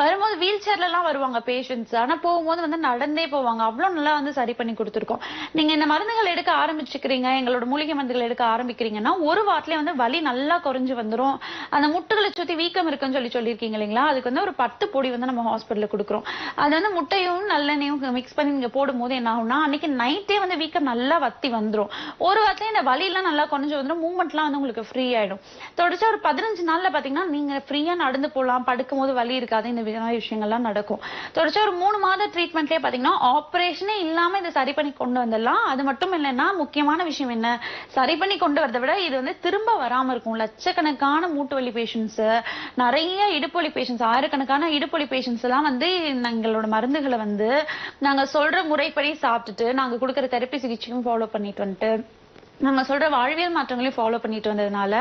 வரும்போது வீல் சேர்ல எல்லாம் வருவாங்க பேஷண்ட்ஸ் ஆனா போகும்போது வந்து நடந்தே போவாங்க. அவ்வளவு நல்லா வந்து சரி பண்ணி கொடுத்துருக்கோம். நீங்க இந்த மருந்துகள் எடுக்க ஆரம்பிச்சுக்கிறீங்க எங்களோட மூலிகை மருந்துகள் எடுக்க ஆரம்பிக்கிறீங்கன்னா ஒரு வாரத்திலே வந்து வலி நல்லா குறைஞ்சு வந்துரும். அந்த முட்டுகளை சுத்தி வீக்கம் இருக்குன்னு சொல்லி சொல்லியிருக்கீங்க இல்லைங்களா? அதுக்கு வந்து ஒரு பத்து பொடி வந்து நம்ம ஹாஸ்பிட்டல்ல கொடுக்குறோம். அது வந்து முட்டையும் நல்லெண்ணையும் மிக்ஸ் பண்ணி நீங்க போடும்போது என்ன ஆகும்னா அன்னைக்கு நைட்டே வந்து வீக்கம் நல்லா வத்தி வந்துரும். ஒரு வாரத்திலே இந்த வலி எல்லாம் நல்லா குறைஞ்சு வந்துரும். மூவ்மெண்ட்லாம் வந்து உங்களுக்கு ஃப்ரீ ஆயிடும். தொடர்ச்சி ஒரு பதினஞ்சு நாள்ல பாத்தீங்கன்னா நீங்க ஃப்ரீயா நடந்து போலாம் படுக்கும் போது வலி இருக்காது. இந்த விதமான விஷயங்கள்லாம் நடக்கும். தொடர்ச்சி ஒரு மூணு மாத ட்ரீட்மெண்ட்லயே பாத்தீங்கன்னா ஆப்ரேஷனே இல்லாம இதை சரி பண்ணி கொண்டு வந்துடலாம். அது மட்டும் இல்லைன்னா முக்கியமான விஷயம் என்ன? சரி பண்ணி கொண்டு வரதை விட இது வந்து திரும்ப வராம இருக்கும். லட்சக்கணக்கான மூட்டு வலி பேஷண்ட்ஸ் நிறைய இடுப்பொலி பேஷன்ஸ் பேஷண்ட்ஸ் ஆயிரக்கணக்கான இடுப்பொலி பேஷன்ஸ் பேஷண்ட்ஸ் எல்லாம் வந்து எங்களோட மருந்துகளை வந்து நாங்க சொல்ற முறைப்படி சாப்பிட்டுட்டு நாங்க கொடுக்குற தெரப்பி சிகிச்சையும் ஃபாலோ பண்ணிட்டு வந்துட்டு நம்ம சொல்ற வாழ்வியல் மாற்றங்களையும் ஃபாலோ பண்ணிட்டு வந்ததுனால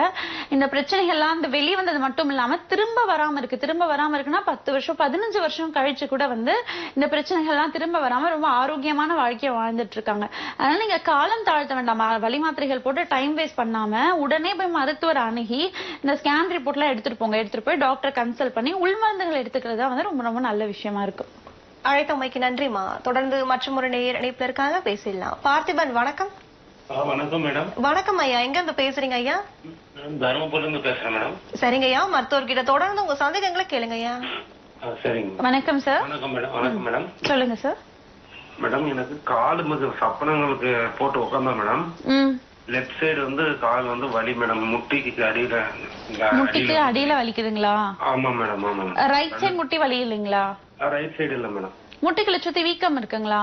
இந்த பிரச்சனைகள்லாம் இந்த வெளியே வந்தது மட்டும் இல்லாம திரும்ப வராம இருக்கு. திரும்ப வராம இருக்குன்னா பத்து வருஷம் பதினஞ்சு வருஷம் கழிச்சு கூட வந்து இந்த பிரச்சனைகள்லாம் திரும்ப வராம ரொம்ப ஆரோக்கியமான வாழ்க்கையை வாழ்ந்துட்டு இருக்காங்க. அதனால நீங்க காலம் தாழ்த்த வேண்டாம். வழி மாத்திரைகள் போட்டு டைம் வேஸ்ட் பண்ணாம உடனே போய் மருத்துவர் அணுகி இந்த ஸ்கேன் ரிப்போர்ட் எல்லாம் எடுத்துட்டு போங்க. எடுத்துட்டு போய் டாக்டர் கன்சல்ட் பண்ணி உள்மருந்துகள் எடுத்துக்கிறது தான் வந்து ரொம்ப ரொம்ப நல்ல விஷயமா இருக்கும் அழைத்தமைக்கு நன்றிமா தொடர்ந்து மற்றும் ஒரு நேர் இணைப்புல இருக்காங்க. பேசிடலாம். பார்த்திபன் வணக்கம். வணக்கம் மேடம். வணக்கம் ஐயா. எங்க இருந்து பேசுறீங்க ஐயா? நான் தருமபுரில இருந்து பேசுறேன் மேடம். சரிங்க ஐயா. மருத்துவர்கிட்ட தொடர்ந்து உங்க சந்தேகங்களை கேளுங்க ஐயா. சரிங்க. வணக்கம் சார் வணக்கம் மேடம். வணக்கம் மேடம். சொல்லுங்க சார் மேடம் எனக்கு கால் மிக சப்பனங்களுக்கு போட்டு உட்காந்தா மேடம். ம். லெஃப்ட் சைடு வந்து கால் வந்து வலி மேடம். முட்டிக்கு அடியில முட்டிக்கு அடியில வலிக்குதுங்களா? ஆமா மேடம் ஆமா ரைட் சைடு முட்டி வலி இல்லைங்களா? ரைட் சைடு இல்ல மேடம். முட்டிகளை சுத்தி வீக்கம் இருக்குங்களா?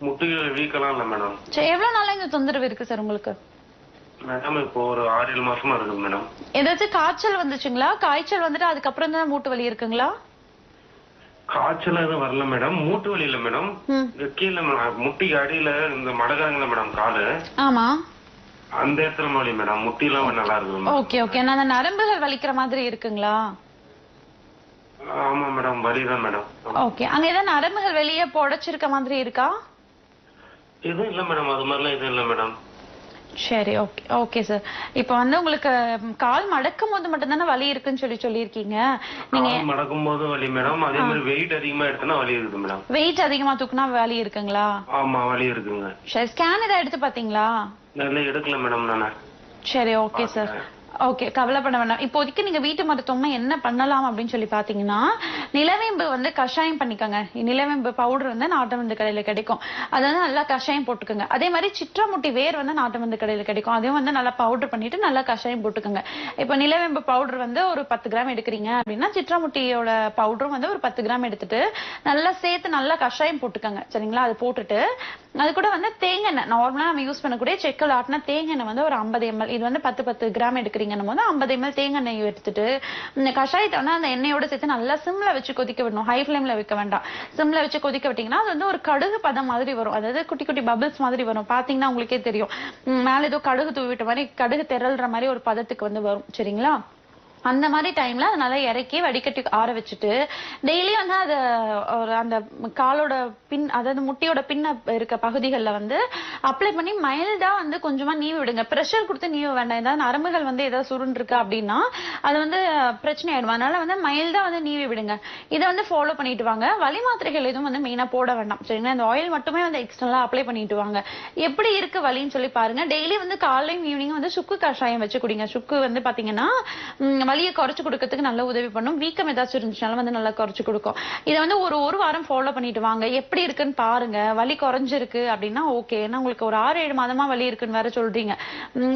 முட்டிகள் வீக்கலாம் இல்ல மேடம் சரி எவ்வளவு நாளா இந்த தொந்தரவு இருக்கு சார் உங்களுக்கு? மேடம் இப்போ ஒரு ஆறு ஏழு மாசமா இருக்குது மேடம் ஏதாச்சும் காய்ச்சல் வந்துச்சுங்களா? காய்ச்சல் வந்துட்டு அதுக்கப்புறம் தான் மூட்டு வலி இருக்குங்களா? காய்ச்சல் எதுவும் வரல மேடம் மூட்டு வலி இல்ல மேடம் கீழே மேடம் முட்டிக்கு அடியில இந்த மடகாங்கல மேடம் காலு. ஆமா. அந்த இடத்துல வலி மேடம் முட்டிலாம் நல்லா இருக்குது மேடம் ஓகே ஓகே. நான் அந்த நரம்புகள் வலிக்கிற மாதிரி இருக்குங்களா? ஆமா மேடம் வலிதான் மேடம் ஓகே. அங்க ஏதாவது நரம்புகள் வெளியே புடைச்சிருக்க மாதிரி இருக்கா? எதுவும் இல்ல மேடம் அது மாதிரிலாம் எதுவும் இல்ல மேடம் சரி ஓகே ஓகே சார் இப்போ வந்து உங்களுக்கு கால் மடக்கும் போது மட்டும்தானே வலி இருக்குன்னு சொல்லி சொல்லியிருக்கீங்க? நீங்க கால் மடக்கும் போது வலி மேடம் அதே மாதிரி வெயிட் அதிகமா எடுத்தனா வலி இருக்குது மேடம் வெயிட் அதிகமா தூக்குனா வலி இருக்குங்களா? ஆமா வலி இருக்குங்க. சரி ஸ்கேன் ஏதாவது எடுத்து பாத்தீங்களா? நல்லா எடுக்கல மேடம் நானு. சரி ஓகே சார் ஓகே கவலைப்பட வேண்டாம் இப்போதைக்கு நீங்க வீட்டு மருத்துவம்னா என்ன பண்ணலாம் அப்படின்னு சொல்லி பாத்தீங்கன்னா நிலவேம்பு வந்து கஷாயம் பண்ணிக்கோங்க. நிலவேம்பு பவுடர் வந்து நாட்டு மருந்து கடையில கிடைக்கும். அதை வந்து நல்லா கஷாயம் போட்டுக்கோங்க. அதே மாதிரி சிற்றமுட்டி வேர் வந்து நாட்டு மருந்து கடையில கிடைக்கும். அதையும் வந்து நல்லா பவுடர் பண்ணிட்டு நல்லா கஷாயம் போட்டுக்கோங்க. இப்போ நிலவேம்பு பவுடர் வந்து ஒரு பத்து கிராம் எடுக்கிறீங்க அப்படின்னா சிற்றமுட்டியோட பவுடரும் வந்து ஒரு பத்து கிராம் எடுத்துட்டு நல்லா சேர்த்து நல்லா கஷாயம் போட்டுக்கோங்க. சரிங்களா? அது போட்டுட்டு அது கூட வந்து தேங்காய் எண்ணெய் நார்மலா நம்ம யூஸ் பண்ணக்கூடிய செக்கல் ஆட்டினா தேங்காய் எண்ணெய் வந்து ஒரு ஐம்பது எம்எல் இது வந்து பத்து பத்து கிராம் எடுக்கிறீங்கன்னும் போது ஐம்பது எம்எல் தேங்காய் எண்ணெய் எடுத்துட்டு இந்த கஷாயத்தை வந்து அந்த எண்ணெயோட சேர்த்து நல்லா சிம்ல வச்சு கொதிக்க விடணும். ஹை ஃபிளேம்ல வைக்க வேண்டாம். சிம்ல வச்சு கொதிக்க விட்டீங்கன்னா அது வந்து ஒரு கடுகு பதம் மாதிரி வரும். அதாவது குட்டி குட்டி பபிள்ஸ் மாதிரி வரும். பாத்தீங்கன்னா உங்களுக்கே தெரியும். மேல ஏதோ கடுகு தூவிட்ட மாதிரி கடுகு திரள்ற மாதிரி ஒரு பதத்துக்கு வந்து வரும். சரிங்களா? அந்த மாதிரி டைம்ல அதை நல்லா இறக்கி வடிகட்டி ஆற வச்சுட்டு டெய்லி வந்து அத ஒரு அந்த காலோட பின் அதாவது முட்டியோட பின்ன இருக்க பகுதிகளில் வந்து அப்ளை பண்ணி மைல்டா வந்து கொஞ்சமா நீவி விடுங்க. ப்ரெஷர் கொடுத்து நீவ வேண்டாம். ஏதாவது நரம்புகள் வந்து ஏதாவது சுருண்டு இருக்கு அப்படின்னா அது வந்து பிரச்சனை ஆயிடும் அதனால வந்து மைல்டா வந்து நீவி விடுங்க. இதை வந்து ஃபாலோ பண்ணிட்டு வாங்க. வலி மாத்திரைகள் எதுவும் வந்து மெயினா போட வேண்டாம். சரிங்களா? இந்த ஆயில் மட்டுமே வந்து எக்ஸ்டர்னலா அப்ளை பண்ணிட்டு வாங்க. எப்படி இருக்கு வலின்னு சொல்லி பாருங்க. டெய்லி வந்து காலையும் ஈவினிங் வந்து சுக்கு கஷாயம் வச்சு குடிங்க. சுக்கு வந்து பாத்தீங்கன்னா வலியை குறைச்சு கொடுக்கறதுக்கு நல்ல உதவி பண்ணும். வீக்கம் ஏதாச்சும் இருந்துச்சுனாலும் வந்து நல்லா குறைச்சு கொடுக்கும். இதை வந்து ஒரு ஒரு வாரம் ஃபாலோ பண்ணிட்டு வாங்க. எப்படி இருக்குன்னு பாருங்க. வலி குறைஞ்சிருக்கு அப்படின்னா ஓகே ஏன்னா உங்களுக்கு ஒரு ஆறு ஏழு மாதமா வலி இருக்குன்னு வேற சொல்றீங்க.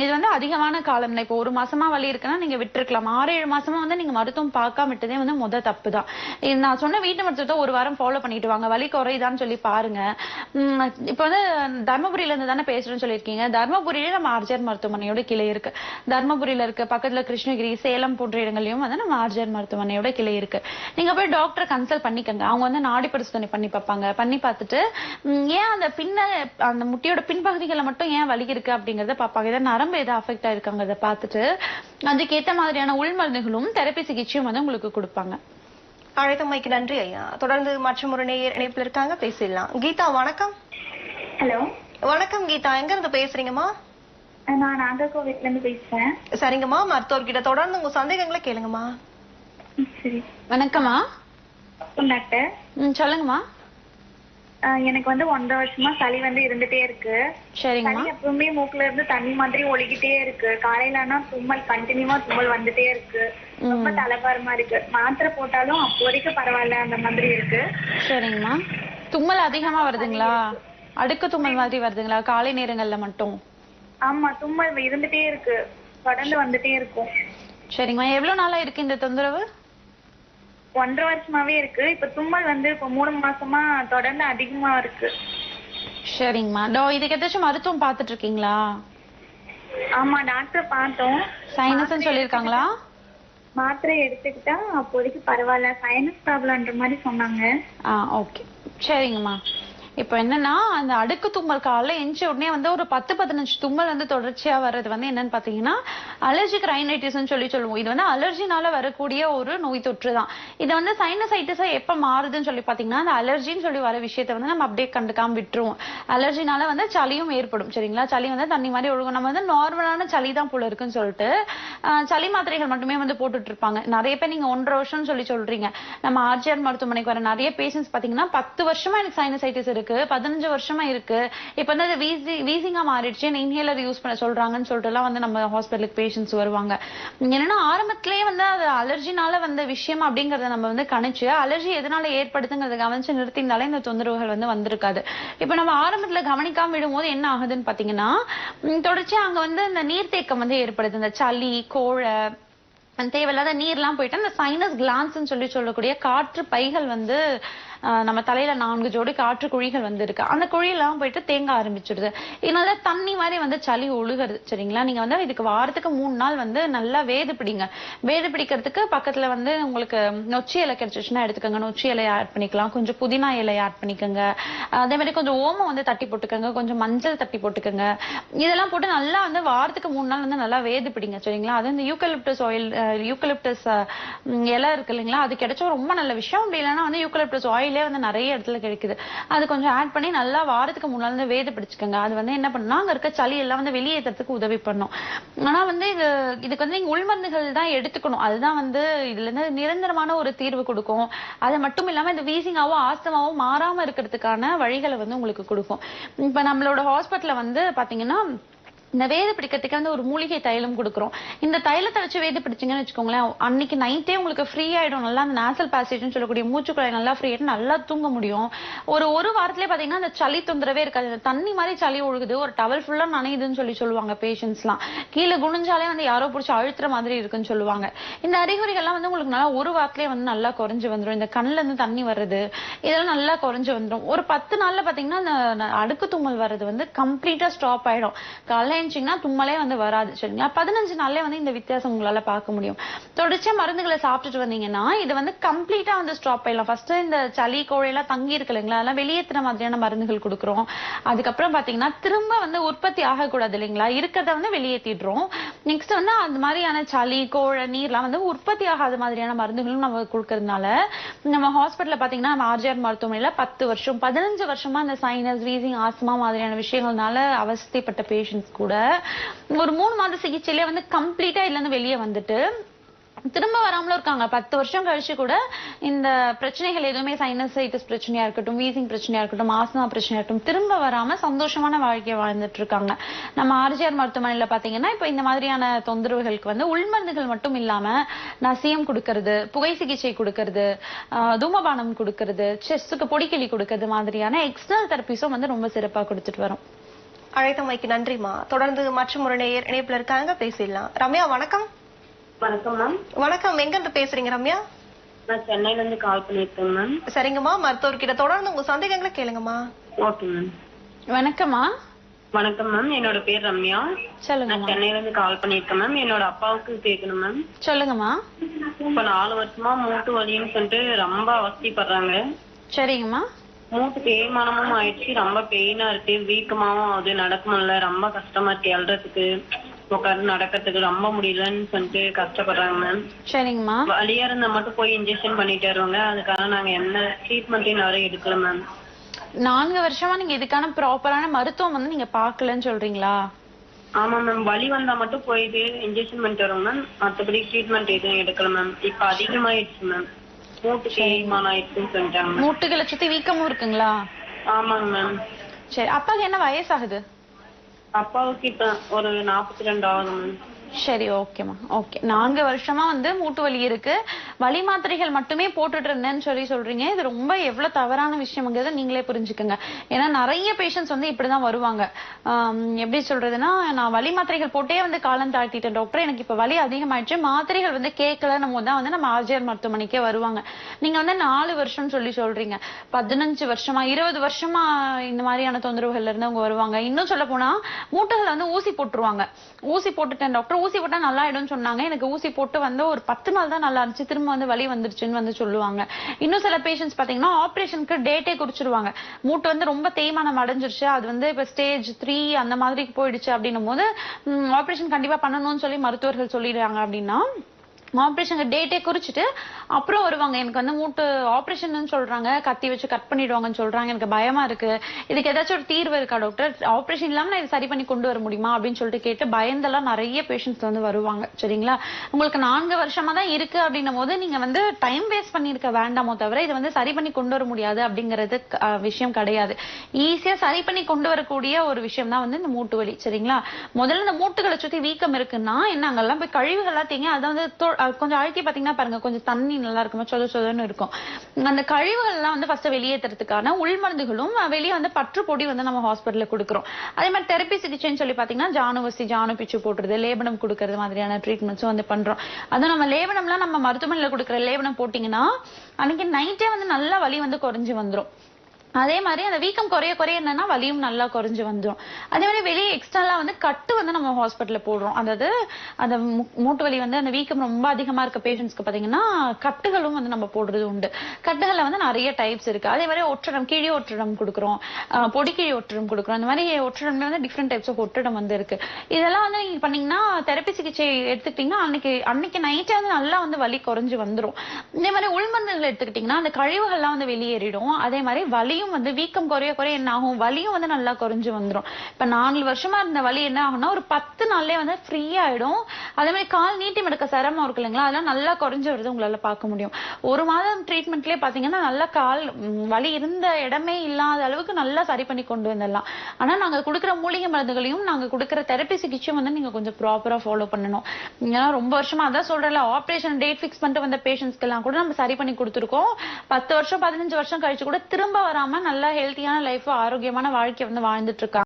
இது வந்து அதிகமான காலம். இப்போ ஒரு மாசமா வலி இருக்குன்னா நீங்க விட்டுருக்கலாம். ஆறு ஏழு மாசமா வந்து நீங்க மருத்துவம் பார்க்காம விட்டதே வந்து முத தப்பு தான் நான் சொன்ன வீட்டு மருத்துவத்தை ஒரு வாரம் ஃபாலோ பண்ணிட்டு வாங்க. வலி குறையுதான்னு சொல்லி பாருங்க. இப்போ வந்து தர்மபுரியில இருந்து தானே பேசுறேன்னு சொல்லியிருக்கீங்க. தர்மபுரியில நம்ம ஆர்ஜர் மருத்துவமனையோட கிளை இருக்கு. தர்மபுரியில இருக்கு. பக்கத்துல கிருஷ்ணகிரி சேலம் போன்ற இடங்கள்லயும் வந்து நம்ம ஆர்ஜர் மருத்துவமனையோட கிளை இருக்கு. நீங்க போய் டாக்டரை கன்சல்ட் பண்ணிக்கங்க. அவங்க வந்து நாடி பரிசோதனை பண்ணி பார்ப்பாங்க. பண்ணி பார்த்துட்டு ஏன் அந்த பின்ன அந்த முட்டியோட பின்பகுதிகளை மட்டும் ஏன் வலி இருக்கு அப்படிங்கறத பார்ப்பாங்க. இதை நரம்பு எதாவது அஃபெக்ட் ஆயிருக்காங்கிறத பார்த்துட்டு அதுக்கேத்த மாதிரியான உள் மருந்துகளும் தெரப்பி சிகிச்சையும் வந்து உங்களுக்கு கொடுப்பாங்க. அழைத்தமைக்கு நன்றி ஐயா. தொடர்ந்து மற்றும் ஒரு நேயர் இணைப்பில் இருக்காங்க பேசிடலாம். கீதா வணக்கம். ஹலோ. வணக்கம் கீதா. எங்க இருந்து பேசுறீங்கம்மா? நான் நாகர்கோவில்ல இருந்து பேசுறேன். சரிங்கம்மா மருத்துவர்கிட்ட தொடர்ந்து உங்க சந்தேகங்களை கேளுங்கம்மா. சரி. வணக்கம்மா. வணக்கம் டாக்டர். ம் சொல்லுங்கம்மா. எனக்கு வந்து ஒன்றரை வருஷமா சளி வந்து இருந்துட்டே இருக்கு. சரிங்கம்மா. சளி எப்பவுமே மூக்குல இருந்து தண்ணி மாதிரி ஒழுகிட்டே இருக்கு. காலையிலனா தும்மல் கண்டினியூவா தும்மல் வந்துட்டே இருக்கு. ரொம்ப தலைபாரமா இருக்கு. மாத்திரை போட்டாலும் அப்போ வரைக்கும் பரவாயில்ல அந்த மாதிரி இருக்கு. சரிங்கம்மா. தும்மல் அதிகமா வருதுங்களா? அடுக்கு தும்மல் மாதிரி வருதுங்களா? காலை நேரங்கள்ல மட்டும். ஆமா தும்மல் இருந்துட்டே இருக்கு. தொடர்ந்து வந்துட்டே இருக்கும். சரிங்கம்மா எவ்வளவு நாளா இருக்கு இந்த தொந்தரவு? ஒன்றரை வருஷமாவே இருக்கு. இப்ப தும்மல் வந்து இப்ப மூணு மாசமா தொடர்ந்து அதிகமா இருக்கு. சரிங்கம்மா. டோ இதுக்கு ஏதாச்சும் மருத்துவம் பார்த்துட்டு இருக்கீங்களா? ஆமா டாக்டர் பார்த்தோம். சைனஸ்ன்னு சொல்லியிருக்காங்களா? மாத்திரை எடுத்துக்கிட்டா அப்போதைக்கு பரவாயில்ல. சைனஸ் ப்ராப்ளம்ன்ற மாதிரி சொன்னாங்க. ஆ ஓகே சரிங்கம்மா. இப்போ என்னன்னா அந்த அடுக்கு தும்மல் காலைல எஞ்ச உடனே வந்து ஒரு பத்து பதினஞ்சு தும்மல் வந்து தொடர்ச்சியா வர்றது வந்து என்னன்னு பாத்தீங்கன்னா அலர்ஜிக் ரைனைட்டிஸ்னு சொல்லி சொல்லுவோம். இது வந்து அலர்ஜினால வரக்கூடிய ஒரு நோய் தொற்று தான் இது வந்து சைனசைட்டிஸா எப்ப மாறுதுன்னு சொல்லி பாத்தீங்கன்னா அந்த அலர்ஜின்னு சொல்லி வர விஷயத்தை வந்து நம்ம அப்படியே கண்டுக்காம விட்டுருவோம். அலர்ஜினால வந்து சளியும் ஏற்படும் சரிங்களா? சளி வந்து தண்ணி மாதிரி ஒழுகும். நம்ம வந்து நார்மலான சளி தான் போல இருக்குன்னு சொல்லிட்டு சளி மாத்திரைகள் மட்டுமே வந்து போட்டுட்டு இருப்பாங்க நிறைய பேர் நீங்க ஒன்றரை வருஷம்னு சொல்லி சொல்றீங்க. நம்ம ஆர்ஜிஆர் மருத்துவமனைக்கு வர நிறைய பேஷண்ட்ஸ் பாத்தீங்கன்னா பத்து வருஷமா எனக்கு சைனசைட்டிஸ் இருக்கு. பதினஞ்சு வருஷமா இருக்கு. இப்ப வந்து அது வீசி வீசிங்கா மாறிடுச்சு. இன்ஹேலர் யூஸ் பண்ண சொல்றாங்கன்னு சொல்லிட்டு எல்லாம் வந்து நம்ம ஹாஸ்பிட்டலுக்கு பேஷண்ட்ஸ் வருவாங்க. என்னன்னா ஆரம்பத்திலேயே வந்து அது அலர்ஜினால வந்த விஷயம் அப்படிங்கறத நம்ம வந்து கணிச்சு அலர்ஜி எதனால ஏற்படுதுங்கிறத கவனிச்சு நிறுத்தினாலே இந்த தொந்தரவுகள் வந்து வந்திருக்காது. இப்ப நம்ம ஆரம்பத்துல கவனிக்காம விடும்போது என்ன ஆகுதுன்னு பாத்தீங்கன்னா தொடர்ச்சியா அங்க வந்து இந்த நீர்த்தேக்கம் வந்து ஏற்படுது. இந்த சளி கோழை தேவையில்லாத நீர்லாம் போயிட்டு அந்த சைனஸ் கிளான்ஸ்னு சொல்லி சொல்லக்கூடிய காற்று பைகள் வந்து நம்ம தலையில நான்கு ஜோடி காற்று குழிகள் வந்து இருக்கு அந்த குழியெல்லாம் போயிட்டு தேங்க ஆரம்பிச்சிடுது. இதனால தண்ணி மாதிரி வந்து சளி ஒழுகிறது சரிங்களா? நீங்க வந்து இதுக்கு வாரத்துக்கு மூணு நாள் வந்து நல்லா வேது பிடிங்க. வேது பிடிக்கிறதுக்கு பக்கத்துல வந்து உங்களுக்கு நொச்சி இலை கிடைச்சிச்சுன்னா எடுத்துக்கோங்க. நொச்சி இலையை ஆட் பண்ணிக்கலாம். கொஞ்சம் புதினா இலையை ஆட் பண்ணிக்கோங்க. அதே மாதிரி கொஞ்சம் ஓமம் வந்து தட்டி போட்டுக்கோங்க. கொஞ்சம் மஞ்சள் தட்டி போட்டுக்கோங்க. இதெல்லாம் போட்டு நல்லா வந்து வாரத்துக்கு மூணு நாள் வந்து நல்லா வேது பிடிங்க. சரிங்களா? அது இந்த யூக்கலிப்டஸ் ஆயில் யூக்கலிப்டஸ் இலை இருக்கு இல்லைங்களா? அது கிடைச்சா ரொம்ப நல்ல விஷயம். அப்படி இல்லைன்னா வந்து யூக்கலிப்டஸ் ஆயில் வந்து நிறைய இடத்துல கிடைக்குது அது கொஞ்சம் ஆட் பண்ணி நல்லா வாரத்துக்கு மூணு நாள் வந்து வேது பிடிச்சுக்கோங்க. அது வந்து என்ன பண்ணும் அங்க இருக்க சளி எல்லாம் வந்து வெளியேற்றத்துக்கு உதவி பண்ணும். ஆனா வந்து இது இதுக்கு வந்து நீங்க உள்மருந்துகள் தான் எடுத்துக்கணும். அதுதான் வந்து இதுல இருந்து நிரந்தரமான ஒரு தீர்வு கொடுக்கும். அது மட்டும் இல்லாம இந்த வீசிங்காவோ ஆஸ்தமாவோ மாறாம இருக்கிறதுக்கான வழிகளை வந்து உங்களுக்கு கொடுக்கும். இப்ப நம்மளோட ஹாஸ்பிட்டல்ல வந்து பாத்தீங்கன்னா இந்த வேத பிடிக்கிறதுக்கு வந்து ஒரு மூலிகை தைலம் கொடுக்குறோம். இந்த தைலத்தை வச்சு வேது பிடிச்சீங்கன்னு வச்சுக்கோங்களேன் அன்னைக்கு நைட்டே உங்களுக்கு ஃப்ரீ ஆயிடும். நல்லா அந்த நேசல் பேசேஜ்னு சொல்லக்கூடிய மூச்சுக்குழாய் நல்லா ஃப்ரீ ஆயிடும் நல்லா தூங்க முடியும். ஒரு ஒரு வாரத்திலே பாத்தீங்கன்னா அந்த சளி தொந்தரவே இருக்காது. இந்த தண்ணி மாதிரி சளி ஒழுகுது. ஒரு டவல் ஃபுல்லா நனையுதுன்னு சொல்லி சொல்லுவாங்க பேஷண்ட்ஸ்லாம் கீழே குனிஞ்சாலே வந்து யாரோ பிடிச்சி அழுத்துற மாதிரி இருக்குன்னு சொல்லுவாங்க. இந்த அறிகுறிகள்லாம் வந்து உங்களுக்கு நல்லா ஒரு வாரத்திலே வந்து நல்லா குறைஞ்சு வந்துடும் இந்த கண்ணுல இருந்து தண்ணி வர்றது இதெல்லாம் நல்லா குறைஞ்சு வந்துடும் ஒரு பத்து நாள்ல பாத்தீங்கன்னா அந்த அடுக்கு தும்மல் வர்றது வந்து கம்ப்ளீட்டா ஸ்டாப் ஆயிடும். காலையில இருந்துச்சுன்னா தும்மலே வந்து வராது சரிங்களா? பதினஞ்சு நாள்லயே வந்து இந்த வித்தியாசம் உங்களால பார்க்க முடியும். தொடர்ச்சியா மருந்துகளை சாப்பிட்டுட்டு வந்தீங்கன்னா இது வந்து கம்ப்ளீட்டா வந்து ஸ்டாப் பண்ணலாம் ஃபர்ஸ்ட் இந்த சளி கோழையெல்லாம் தங்கி இருக்கு இல்லைங்களா? அதெல்லாம் வெளியேற்றுற மாதிரியான மருந்துகள் கொடுக்குறோம். அதுக்கப்புறம் பாத்தீங்கன்னா திரும்ப வந்து உற்பத்தி ஆகக்கூடாது இல்லைங்களா? இருக்கிறத வந்து வெளியேற்றிடுறோம் நெக்ஸ்ட் வந்து அந்த மாதிரியான சளி கோழை நீர்லாம் வந்து உற்பத்தி ஆகாத மாதிரியான மருந்துகளும் நம்ம கொடுக்கறதுனால நம்ம ஹாஸ்பிட்டல்ல பாத்தீங்கன்னா நம்ம ஆர்ஜிஆர் மருத்துவமனையில பத்து வருஷம் பதினஞ்சு வருஷமா இந்த சைனஸ் வீசிங் ஆஸ்மா மாதிரியான விஷயங்கள்னால அவஸ்தைப்பட்ட பேஷண்ட்ஸ் கூட ஒரு மூணு மாத சிகிச்சையிலே வந்து கம்ப்ளீட்டா இதுல இருந்து வெளியே வந்துட்டு திரும்ப வராமலும் இருக்காங்க. பத்து வருஷம் கழிச்சு கூட இந்த பிரச்சனைகள் எதுவுமே சைனசைட்டிஸ் பிரச்சனையா இருக்கட்டும் வீசிங் பிரச்சனையா இருக்கட்டும் ஆஸ்மா பிரச்சனையா இருக்கட்டும் திரும்ப வராம சந்தோஷமான வாழ்க்கையை வாழ்ந்துட்டு இருக்காங்க. நம்ம ஆர்ஜிஆர் மருத்துவமனையில பாத்தீங்கன்னா இப்ப இந்த மாதிரியான தொந்தரவுகளுக்கு வந்து உள்மருந்துகள் மட்டும் இல்லாம நசியம் கொடுக்கறது புகை சிகிச்சை கொடுக்கறது தூமபானம் கொடுக்கறது செஸ்ஸுக்கு பொடிக்கிளி கொடுக்கறது மாதிரியான எக்ஸ்டர்னல் தெரப்பிஸும் வந்து ரொம்ப சிறப்பா கொடுத்துட்டு வரோம். அழைத்தமைக்கு நன்றிமா தொடர்ந்து மற்றும் ஒரு நேயர் இணைப்புல இருக்காங்க. பேசிடலாம். ரம்யா வணக்கம். வணக்கம் மேம் வணக்கம். எங்க இருந்து பேசுறீங்க ரம்யா? நான் சென்னையில இருந்து கால் பண்ணிருக்கேன் மேம் சரிங்கம்மா. மருத்துவர்கிட்ட தொடர்ந்து உங்க சந்தேகங்களை கேளுங்கம்மா. ஓகே மேம் வணக்கம்மா. வணக்கம் மேம் என்னோட பேர் ரம்யா. நான் சொல்லுங்கம்மா சென்னையில இருந்து கால் பண்ணிருக்கேன் மேம் என்னோட அப்பாவுக்கு கேட்கணும் மேம் சொல்லுங்கம்மா. இப்ப நாலு வருஷமா மூட்டு வலின்னு சொல்லிட்டு ரொம்ப அவஸ்தைப்படுறாங்க. சரிங்கம்மா. மூட்டு தேய்மானமும் ஆயிடுச்சு. ரொம்ப பெயினா இருக்கு. வீக்கமாவும் ஆகுது. நடக்க முடியல ரொம்ப கஷ்டமா இருக்கு. எழுறதுக்கு உட்காந்து நடக்கிறதுக்கு ரொம்ப முடியலன்னு சொல்லிட்டு கஷ்டப்படுறாங்க மேம் சரிங்கம்மா. வலியா இருந்தா மட்டும் போய் இன்ஜெக்ஷன் பண்ணிட்டு வருவாங்க அதுக்காக நாங்க என்ன ட்ரீட்மெண்ட்டையும் வரை எடுக்கல மேம் நான்கு வருஷமா நீங்க இதுக்கான ப்ராப்பரான மருத்துவம் வந்து நீங்க பாக்கலன்னு சொல்றீங்களா? ஆமா மேம் வலி வந்தா மட்டும் போயிட்டு இன்ஜெக்ஷன் பண்ணிட்டு வரோம் மேம் மத்தபடி ட்ரீட்மெண்ட் எதுவும் எடுக்கல மேம் இப்ப அதிகமாயிடுச்சு மேம் மூட்டு தேய்மானம் ஆயிடுச்சுன்னு சொல்லிட்டாங்க மூட்டுகளை சுத்தி வீக்கமும் இருக்குங்களா? ஆமாங்க மேம் சரி. அப்பாக்கு என்ன வயசாகுது? அப்பாவுக்கு இப்ப ஒரு நாற்பத்தி ரெண்டு ஆகுது மேம் சரி ஓகேம்மா ஓகே நான்கு வருஷமா வந்து மூட்டு வலி இருக்கு. வலி மாத்திரைகள் மட்டுமே போட்டுட்டு இருந்தேன்னு சொல்லி சொல்றீங்க. இது ரொம்ப எவ்வளவு தவறான விஷயம்ங்கிறத நீங்களே புரிஞ்சுக்கோங்க. ஏன்னா நிறைய பேஷண்ட்ஸ் வந்து இப்படிதான் வருவாங்க. எப்படி சொல்றதுன்னா நான் வலி மாத்திரைகள் போட்டே வந்து காலம் தாழ்த்திட்டேன். டாக்டர் எனக்கு இப்ப வலி அதிகமாயிடுச்சு. மாத்திரைகள் வந்து கேட்கலன்னும் போது தான் வந்து நம்ம ஆர்ஜிஆர் மருத்துவமனைக்கே வருவாங்க. நீங்க வந்து நாலு வருஷம் சொல்லி சொல்றீங்க. பதினஞ்சு வருஷமா இருபது வருஷமா இந்த மாதிரியான தொந்தரவுகள்ல இருந்து அவங்க வருவாங்க. இன்னும் சொல்ல போனா மூட்டைகளை வந்து ஊசி போட்டுருவாங்க. ஊசி போட்டுட்டேன் டாக்டர் ஊசி போட்டா நல்லா ஆயிடும் சொன்னாங்க. எனக்கு ஊசி போட்டு வந்து ஒரு பத்து நாள் தான் நல்லா இருந்துச்சு. திரும்ப வந்து வலி வந்துருச்சுன்னு வந்து சொல்லுவாங்க. இன்னும் சில பேஷண்ட்ஸ் பாத்தீங்கன்னா ஆபரேஷனுக்கு டேட்டே குறிச்சிருவாங்க. மூட்டு வந்து ரொம்ப தேய்மானம் அடைஞ்சிருச்சு. அது வந்து இப்ப ஸ்டேஜ் த்ரீ அந்த மாதிரி போயிடுச்சு அப்படின்னும் போது ஆபரேஷன் கண்டிப்பா பண்ணணும்னு சொல்லி மருத்துவர்கள் சொல்லிடுறாங்க அப்படின்னா ஆப்ரேஷனுக்கு டேட்டே குறிச்சிட்டு அப்புறம் வருவாங்க. எனக்கு வந்து மூட்டு ஆப்ரேஷன் சொல்றாங்க. கத்தி வச்சு கட் பண்ணிடுவாங்கன்னு சொல்றாங்க. எனக்கு பயமா இருக்கு. இதுக்கு ஏதாச்சும் ஒரு தீர்வு இருக்கா டாக்டர் ஆப்ரேஷன் இல்லாம நான் இதை சரி பண்ணி கொண்டு வர முடியுமா அப்படின்னு சொல்லிட்டு கேட்டு பயந்தெல்லாம் நிறைய பேஷண்ட்ஸ் வந்து வருவாங்க. சரிங்களா? உங்களுக்கு நான்கு வருஷமா தான் இருக்கு அப்படின்னும் போது நீங்க வந்து டைம் வேஸ்ட் பண்ணிருக்க வேண்டாமோ தவிர இதை வந்து சரி பண்ணி கொண்டு வர முடியாது அப்படிங்கிறது விஷயம் கிடையாது. ஈஸியா சரி பண்ணி கொண்டு வரக்கூடிய ஒரு விஷயம் தான் வந்து இந்த மூட்டு வலி. சரிங்களா? முதல்ல இந்த மூட்டுகளை சுத்தி வீக்கம் இருக்குன்னா என்ன அங்கெல்லாம் போய் கழிவுகள்லாம் தேங்க அதை வந்து தொ- கொஞ்சம் அழுத்தி பாத்தீங்கன்னா பாருங்க கொஞ்சம் தண்ணி நல்லா இருக்குமா சொத சொதன்னு இருக்கும். அந்த கழிவுகள் எல்லாம் வந்து ஃபர்ஸ்ட் வெளியேற்றுறதுக்கான உள்மருந்துகளும் மருந்துகளும் வெளியே வந்து பற்று பொடி வந்து நம்ம ஹாஸ்பிட்டல்ல கொடுக்குறோம். அதே மாதிரி தெரப்பி சிகிச்சைன்னு சொல்லி பாத்தீங்கன்னா ஜானுவசி ஜானு பிச்சு போட்டுறது லேபனம் கொடுக்கறது மாதிரியான ட்ரீட்மெண்ட்ஸும் வந்து பண்றோம். அதுவும் நம்ம லேபனம்லாம் நம்ம மருத்துவமனையில கொடுக்குற லேபனம் போட்டீங்கன்னா அன்னைக்கு நைட்டே வந்து நல்லா வலி வந்து குறைஞ்சு வந்துடும் அதே மாதிரி அந்த வீக்கம் குறைய குறைய என்னன்னா வலியும் நல்லா குறைஞ்சு வந்துடும் அதே மாதிரி வெளியே எக்ஸ்டர்னலா வந்து கட்டு வந்து நம்ம ஹாஸ்பிட்டல்ல போடுறோம். அதாவது அந்த மூட்டு வலி வந்து அந்த வீக்கம் ரொம்ப அதிகமா இருக்க பேஷண்ட்ஸ்க்கு பாத்தீங்கன்னா கட்டுகளும் வந்து நம்ம போடுறது உண்டு. கட்டுகள்ல வந்து நிறைய டைப்ஸ் இருக்கு. அதே மாதிரி ஒற்றடம் கிழி ஒற்றடம் கொடுக்குறோம். பொடிக்கிழி ஒற்றடம் கொடுக்குறோம். அந்த மாதிரி ஒற்றடம்ல வந்து டிஃப்ரெண்ட் டைப்ஸ் ஆஃப் ஒற்றடம் வந்து இருக்கு. இதெல்லாம் வந்து நீங்க பண்ணீங்கன்னா தெரப்பி சிகிச்சை எடுத்துக்கிட்டீங்கன்னா அன்னைக்கு அன்னைக்கு நைட்டே வந்து நல்லா வந்து வலி குறைஞ்சு வந்துடும் இதே மாதிரி உள்மருந்துகள் எடுத்துக்கிட்டீங்கன்னா அந்த கழிவுகள்லாம் வந்து வெளியேறிடும். அதே மாதிரி வலியும் வந்து வீக்கம் குறைய குறைய என்ன ஆகும்? வலியும் வந்து நல்லா குறைஞ்சு வந்துரும். இப்ப நாலு வருஷமா இருந்த வலி என்ன ஆகும்னா ஒரு பத்து நாள்லயே வந்து ஃப்ரீ ஆயிடும். அதே மாதிரி கால் நீட்டி மடக்க சிரமம் இருக்கு இல்லைங்களா? அதெல்லாம் நல்லா குறைஞ்சு வருது உங்களால பார்க்க முடியும். ஒரு மாதம் ட்ரீட்மெண்ட்லயே பாத்தீங்கன்னா நல்லா கால் வலி இருந்த இடமே இல்லாத அளவுக்கு நல்லா சரி பண்ணி கொண்டு வந்துடலாம். ஆனா நாங்க கொடுக்குற மூலிகை மருந்துகளையும் நாங்க கொடுக்குற தெரப்பி சிகிச்சையும் வந்து நீங்க கொஞ்சம் ப்ராப்பரா ஃபாலோ பண்ணணும். ஏன்னா ரொம்ப வருஷமா அதான் சொல்றல ஆபரேஷன் டேட் ஃபிக்ஸ் பண்ணிட்டு வந்த பேஷண்ட்ஸ்க்கு எல்லாம் கூட நம்ம சரி பண்ணி கொடுத்துருக்கோம். பத்து வருஷம் பதினஞ்சு வருஷம் கழிச்சு கூட திரும்ப வராம நல்ல ஹெல்த்தியான லைஃப் ஆரோக்கியமான வாழ்க்கை வந்து வாழ்ந்துட்டு இருக்காங்க.